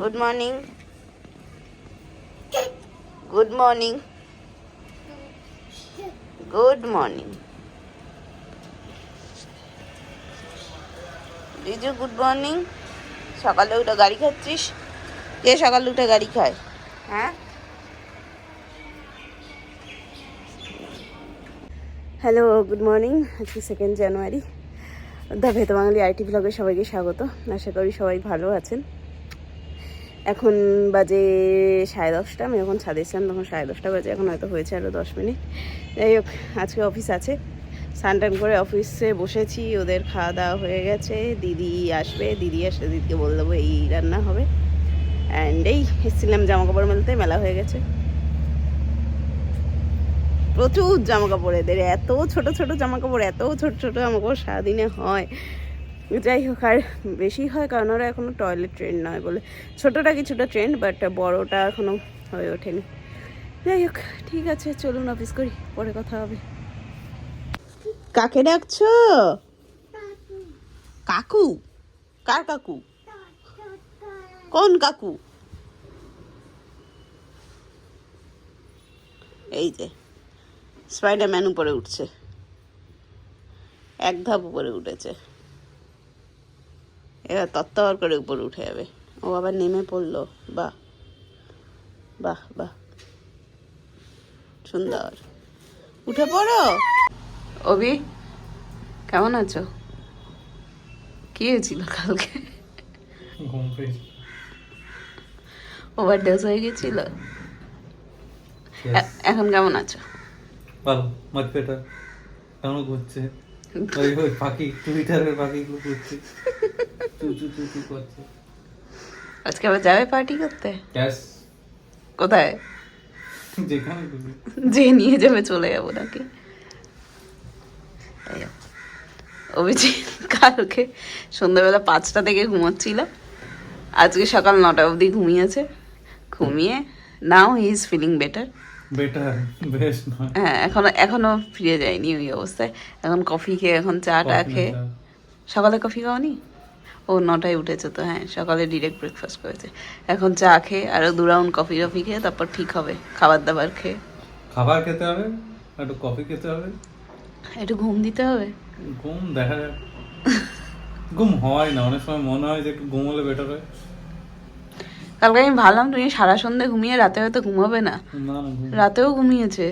Good morning good morning good morning Riju good morning সকালে উঠে গাড়ি খাচ্ছিস? কে সকালে উঠে গাড়ি খায়? হ্যাঁ? হ্যালো গুড মর্নিং আজকে সেকেন্ড জানুয়ারি দ্য ভেত বাঙালি আইটি ব্লগে সবাইকে স্বাগত। আশা করি সবাই ভালো আছেন। এখন বাজে সাড়ে দশটা, আমি যখন ছাদে ছিলাম তখন সাড়ে দশটা বাজে, এখন হয়তো হয়েছে আরও দশ মিনিট। যাই হোক, আজকে অফিস আছে। স্নান টান করে অফিসে বসেছি, ওদের খাওয়া দাওয়া হয়ে গেছে, দিদি আসবে, দিদি আসলে দিদিকে বলে দেবো, এই রান্না হবে। অ্যান্ড এই, এসেছিলাম জামা কাপড় মেলতে, মেলা হয়ে গেছে। প্রচুর জামা কাপড় এদের, এত ছোট ছোট জামা কাপড় এত ছোট ছোট জামা কাপড় সারাদিনে হয়। যাই হোক, আর বেশি হয় কারণ ওরা এখনও টয়লেট ট্রেন্ড নয় বলে। ছোটোটা কিছুটা ট্রেন্ড বাট বড়টা এখনও হয়ে ওঠেনি। যাই হোক, ঠিক আছে, চলুন অফিস করি, পরে কথা হবে। কাকে ডাকছো? কাকু? কার কাকু? কোন কাকু? এই যে স্পাইডারম্যান উপরে উঠছে। এক ধাপ উপরে উঠেছে। এবার তত্ত্বর করে উপরে উঠে যাবে। ও আবার নেমে পড়ল। বাহ বাহ বাহ। সুন্দর। উঠে পড়ো। অভি কেমন আছো? কি হয়েছিল কালকে? ঘুম পেয়েছি ওভারডোজ হয়ে গেছিল? এখন কেমন আছো? ভালো মাছ পেটা কেমন ঘুরছে। ওই ওই পাখি টুইটারের পাখিগুলো ঘুরছে। আজকে আবার যাবে পার্টি করতে? কোথায়? যেখানে যে নিয়ে যাবে চলে যাব নাকি? অভিজিৎ কালকে সন্ধ্যাবেলা পাঁচটা থেকে ঘুমাচ্ছিল। আজকে সকাল নটা অবধি ঘুমিয়েছে। ঘুমিয়ে now he is feeling better better বেশ নয়। হ্যাঁ এখনও এখনও ফিরে যায়নি ওই অবস্থায়। এখন কফি খেয়ে এখন চা টা খেয়ে। সকালে কফি খাওনি? ও নটায় উঠেছে তো হ্যাঁ সকালে ডিরেক্ট ব্রেকফাস্ট করেছে। এখন চা খেয়ে আরও দু রাউন্ড কফি টফি খেয়ে তারপর ঠিক হবে খাবার দাবার খেয়ে। খাবার খেতে হবে? একটু কফি খেতে হবে? একটু ঘুম দিতে হবে? ঘুম দেখা যাক। ঘুম হয় না অনেক সময় মনে হয় যে একটু ঘুম হলে বেটার হয়। কালকে আমি ভাবলাম তুমি সারা সন্ধে ঘুমিয়ে রাতে হয়তো ঘুমাবে না। রাতেও ঘুমিয়েছে।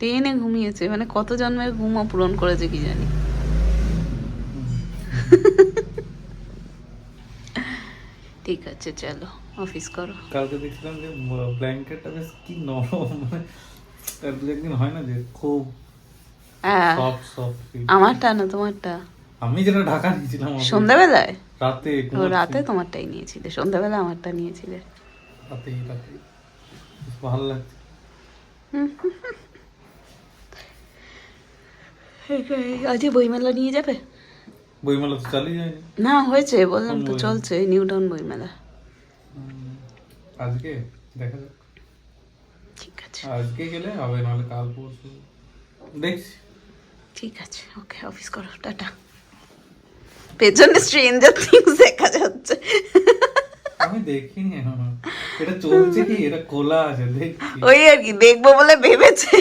টেনে ঘুমিয়েছে মানে কত জন্মের ঘুমও পূরণ করেছে কি জানি। ঠিক আছে চলো অফিস করো। কালকে দেখছিলাম যে ব্ল্যাঙ্কেটটা বেশ কি নরম মানে তার দু একদিন হয় না যে খুব হ্যাঁ। সফট সফট আমারটা না তোমারটা? আমি যেটা ঢাকা নিয়েছিলাম সন্ধ্যাবেলায়? রাতে রাতে তোমারটাই নিয়েছিলে। সন্ধ্যাবেলা আমারটা নিয়েছিলে। রাতে রাতে। ভালো লাগছে। আজকে বইমেলা নিয়ে যাবে? বইমেলা তো চালিয়ে যায়নি? না হয়েছে বললাম তো চলছে নিউ টাউন বইমেলা। আজকে? দেখা যাক। ঠিক আছে। আজকে গেলে হবে নাহলে কাল পরশু। দেখছি। ঠিক আছে ওকে অফিস করো টাটা। পেছনে স্ট্রেঞ্জার থিংস দেখা যাচ্ছে। আমি দেখিনি এটা চলছে কি? এটা খোলা আছে দেখছি। ওই আর কি দেখব বলে ভেবেছে।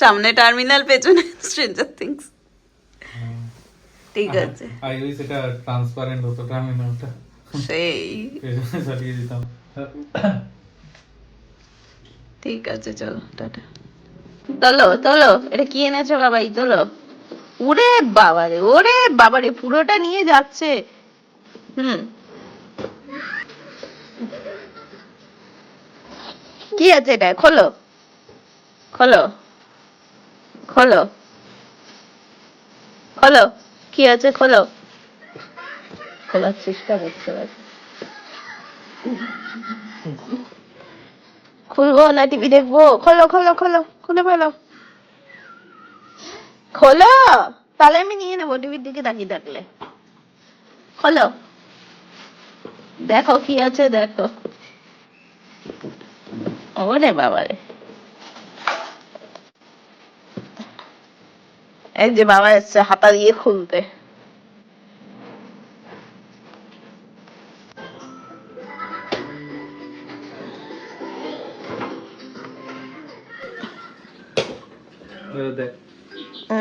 সামনে টার্মিনাল পেছনে স্ট্রেঞ্জার থিংস। ঠিক আছে। আই উইস এটা ট্রান্সপারেন্ট হতো টার্মিনালটা সেই। চালিয়ে দিতাম। ঠিক আছে চলো টাটা। তোলো তোলো এটা কি এনেছো বাবাই? তোলো। ওরে বাবারে ওরে বাবারে পুরোটা নিয়ে যাচ্ছে। হুম। কি আছে এটা? খোলো। খোলো। খোলো। খোলো। কি আছে খোলো। খোলার চেষ্টা করতে পারি। খুলবো না টিভি দেখব? খোলো খোলো খোলো খুলে ফেলো। খোলো! তাহলে আমি নিয়ে নেব টিভির দিকে তাকিয়ে থাকলে। খোলো। দেখো কি আছে দেখো। ওরে বাবারে। এই যে বাবা এসছে হাতা দিয়ে খুলতে।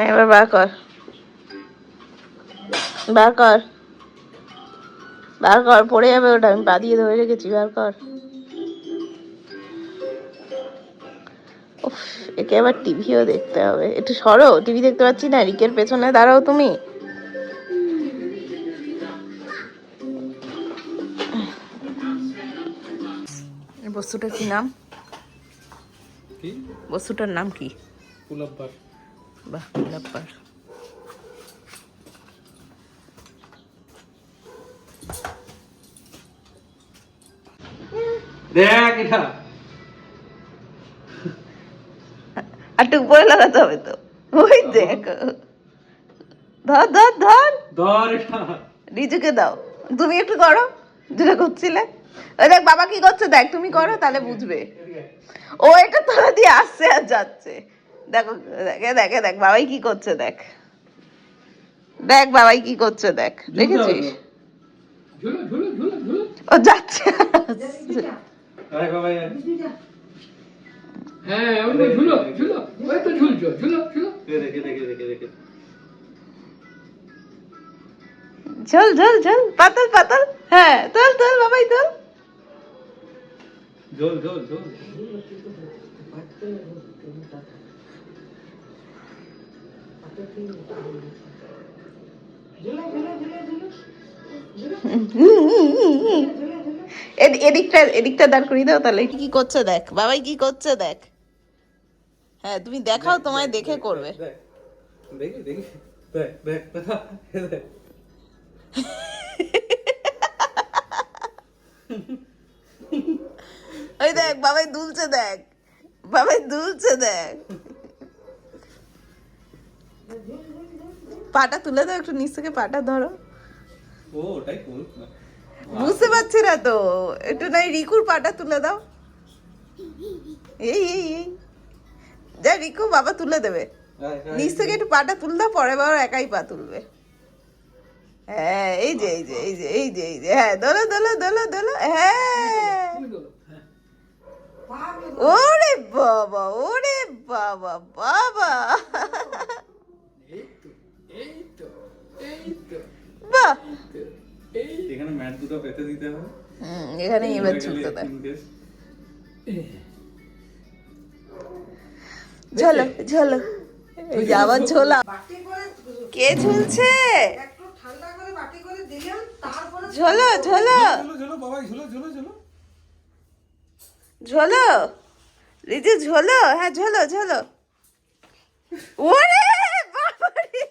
এবার বার কর। বার কর। বার কর পড়ে যাবে ওটা আমি পা দিয়ে ধরে রেখেছি বার কর। উফ। একে আবার টিভিও দেখতে হবে। একটু সরো টিভি দেখতে পাচ্ছি না রিকের পেছনে দাঁড়াও তুমি। এই বস্তুটার কি নাম? কি? বস্তুটার নাম কি? কুলাব্বার। বাহ গোলাপ্পার দেখ এটা। একটু উপরে লাগাতে হবে তো। ওই দেখো। ধর ধর ধর। ধর নিজেকে দাও। তুমি একটু করো। যেটা করছিলে। ওই দেখ বাবা কি করছে দেখ তুমি করো তাহলে বুঝবে। ও এটা তোরা দিয়ে আসছে আর যাচ্ছে। দেখো দেখে দেখে দেখ বাবাই কি করছে দেখ। দেখ বাবাই কি করছে দেখ। দেখেছিস? ঝুলো ঝুলো ঝুলো ঝুলো। ও যাচ্ছে। হ্যাঁ ওই তো ঝুলো ঝুলো ওই তো ঝুলছো ঝুলো ঝুলো এ দেখে দেখে দেখে দেখে ঝোল ঝোল ঝোল পাতল পাতল। হ্যাঁ তোল তোল বাবাই তোল। ঝোল ঝোল ঝোল। এদিকটা এদিকটা দাঁড় করিয়ে দাও তাহলে। কি করছে দেখ বাবাই কি করছে দেখ। হ্যাঁ তুমি দেখাও তোমায় দেখে করবে। দেখি দেখি ওই দেখ বাবাই দুলছে দেখ। বাবাই দুলছে দেখ। পাটা তুলে দাও একটু নিচ থেকে পাটা ধরো। বুঝতে পারছি না তো একটু নাই রিকুর পাটা তুলে দাও। এই এই এই। যা রিকু বাবা তুলে দেবে। আয়, আয়, নিচ থেকে একটু পাটা তুল দাও পরে বাবা একাই পা তুলবে। হ্যাঁ এই যে এই যে এই যে এই যে এই যে হ্যাঁ দোলো দোলো দোলো দোলো হ্যাঁ। ওরে বাবা ওরে বাবা বাবা। এই তো এই তো বাহ এখানে ম্যাট দুটো পেতে দিতে হবে। হুম এখানে এবার ঝুলতে দেয়। ঝোলো ঝোলো। এই যে আবার ঝোলা। কে ঝুলছে? ঝোলো ঝোলো ঝুলো। ঝুলো বাবাই ঝুলো ঝুলো ঝুলো। ঝোলো? রিজু ঝোলো হ্যাঁ ঝোলো ঝোলো। ওরে বাবারে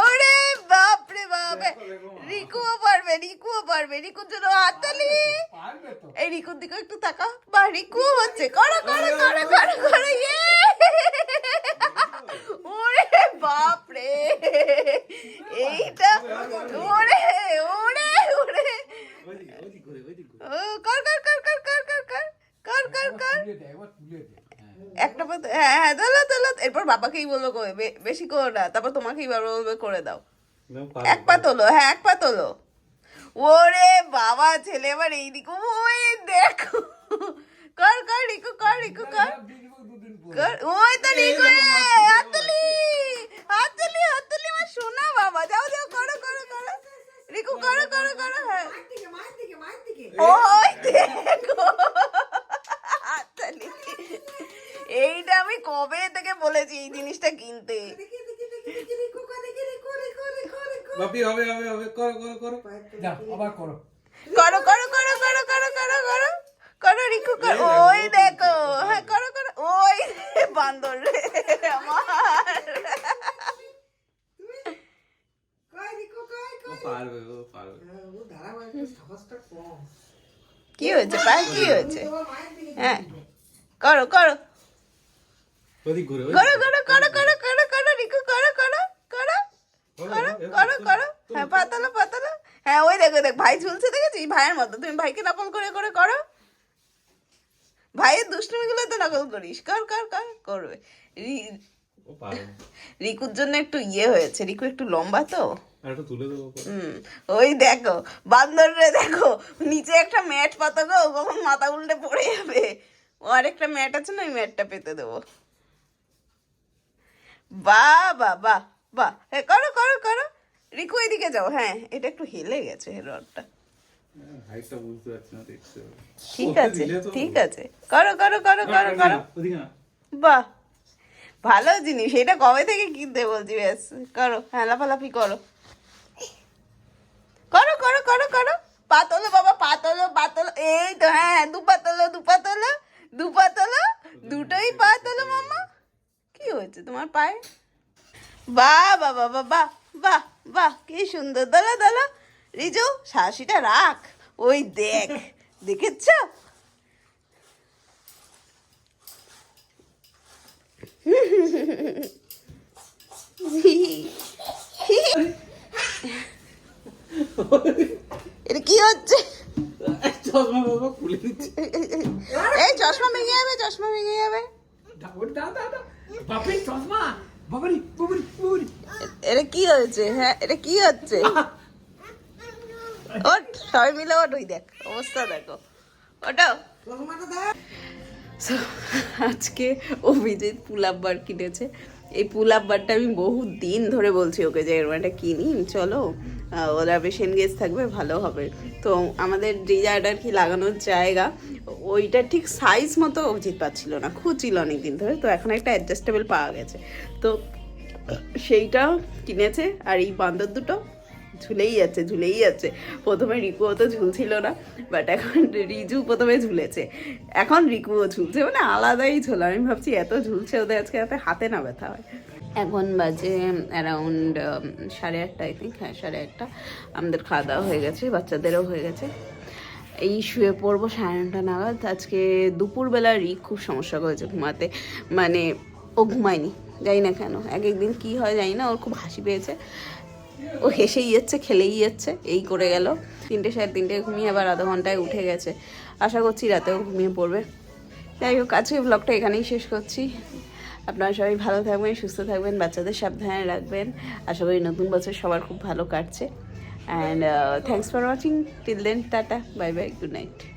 ওরে বাপ রে বাপ রিকুও পারবে রিকুও পারবে রিকুর জন্য হাততালি। এই রিকুর দিকে একটু তাকাও। বা রিকুও হচ্ছে। করো করো করো করো করো ইয়ে। ওরে বাপ রে এইটা ওরে ওরে ওরে। কর কর কর কর কর কর কর কর কর কর। একটা হ্যাঁ হ্যাঁ দোলো দোলো। এরপর বাবাকেই বলব বেশি করো না। তারপর তোমাকেই বাবা বলবে করে দাও। এক পা তোলো হ্যাঁ এক পা তোলো। ওরে বাবা ছেলে এবার এইদিকে ওই দেখো। কর কর রিকু কর রিকু কর। কর ওই তো রিকু রে হাততালি হাততালি হাততালি আমার সোনা বাবা যাও যাও করো করো করো। রিকু করো করো করো হ্যাঁ। ওই দেখো। হাততালি। এইটা আমি কবে থেকে বলেছি এই জিনিসটা কিনতে। বাপি হবে হবে হবে করো করো করো। যা আবার করো। করো করো করো করো করো করো করো। করো রিকু করো। ওই দেখো। হ্যাঁ করো করো। ওই বান্দর রে আমার। পারবে কি হয়েছে পায়ে কি হয়েছে? হ্যাঁ। করো করো। করো করো করো করো করো করো রিকু করো করো করো। করো করো করো হ্যাঁ পাতালো পাতালো। হ্যাঁ ওই দেখো দেখ ভাই ঝুলছে দেখেছিস? ভাইয়ের মতো। তুমি ভাইকে নকল করে করে করো। ভাইয়ের দুষ্টুমিগুলো তো নকল করিস। কর কর কর করবে। রি- ও পারবে রিকুর জন্য একটু ইয়ে হয়েছে। রিকু একটু লম্বা তো। ওই দেখো বান্দররে দেখো নিচে একটা ম্যাট পাতা গো কখন মাথা উল্টে পড়ে যাবে। ও আরেকটা ম্যাট আছে না ওই ম্যাটটা পেতে দেবো। বা বা বাহ। বাহ হ্যাঁ করো করো করো। রিকু এদিকে যাও। হ্যাঁ এটা একটু হেলে গেছে রডটা। ঠিক আছে ঠিক আছে। করো করো করো করো করো। বাহ ভালো জিনিস। এটা কবে থেকে কিনতে বলছি ব্যাস। করো হ্যাঁ লাফালাফি করো। করো করো করো করো। পাতলো বাবা পা তোলো পা তোলো এই তো হ্যাঁ দু পা তোলো দু পা তোলো দু পা তোলো দুটোই পাতলো মামা কি হয়েছে তোমার পায়ে? বাহ বাহ বাহ বাহ বাহ বাহ বাহ কি সুন্দর দোলো দোলো। রিজু শাসিটা রাখ। ওই দেখ দেখেছ? এটা কি হচ্ছে? চশমা বাবা খুলে দিচ্ছে। এই চশমা ভেঙে যাবে চশমা ভেঙে যাবে। বাপের চশমা। বাবারি বাবারি বাবারি। এটা কি হয়েছে? হ্যাঁ এটা কি হচ্ছে? ওট সবাই মিলে ওট ওই দেখ অবস্থা দেখো। ওটাও So, আজকে অভিজিৎ পুলাপ বার কিনেছে। এই পুলাপ বারটা আমি বহু দিন ধরে বলছি ওকে যে এরকম একটা কিনি চলো ওরা বেশ এনগেজ থাকবে ভালো হবে। তো আমাদের আর কি লাগানোর জায়গা ওইটা ঠিক সাইজ মতো অভিজিৎ পাচ্ছিল না খুঁজছিল অনেক দিন ধরে তো এখন একটা অ্যাডজাস্টেবল পাওয়া গেছে। তো সেইটা কিনেছে আর এই বান্দর দুটো ঝুলেই যাচ্ছে ঝুলেই যাচ্ছে প্রথমে রিকুও তো ঝুলছিল না বাট এখন রিজু প্রথমে ঝুলেছে। এখন রিকুও ঝুলছে মানে আলাদাই ঝোল। আমি ভাবছি, এত ঝুলছে ওদের আজকে যাতে হাতে না ব্যথা হয়। এখন বাজে অ্যারাউন্ড সাড়ে আটটা আই থিঙ্ক হ্যাঁ সাড়ে আটটা। আমাদের খাওয়া দাওয়া হয়ে গেছে, বাচ্চাদেরও হয়ে গেছে। এই শুয়ে পড়ব সাড়ে নটা নাগাদ। আজকে দুপুরবেলা রিক খুব সমস্যা করেছে ঘুমাতে। মানে ও ঘুমায়নি, জানি না কেন। এক একদিন কী হয় জানি না, ওর খুব হাসি পেয়েছে। ও হেসেই যাচ্ছে, খেলেই যাচ্ছে, এই করে গেল। তিনটে সাড়ে তিনটে ঘুমিয়ে আবার আধা ঘন্টায় উঠে গেছে। আশা করছি রাতেও ঘুমিয়ে পড়বে। যাই হোক আজকে ব্লগটা এখানেই শেষ করছি। আপনারা সবাই ভালো থাকবেন, সুস্থ থাকবেন, বাচ্চাদের সাবধানে রাখবেন। আশা করি নতুন বছর সবার খুব ভালো কাটছে। And thanks for watching till then tata bye bye good night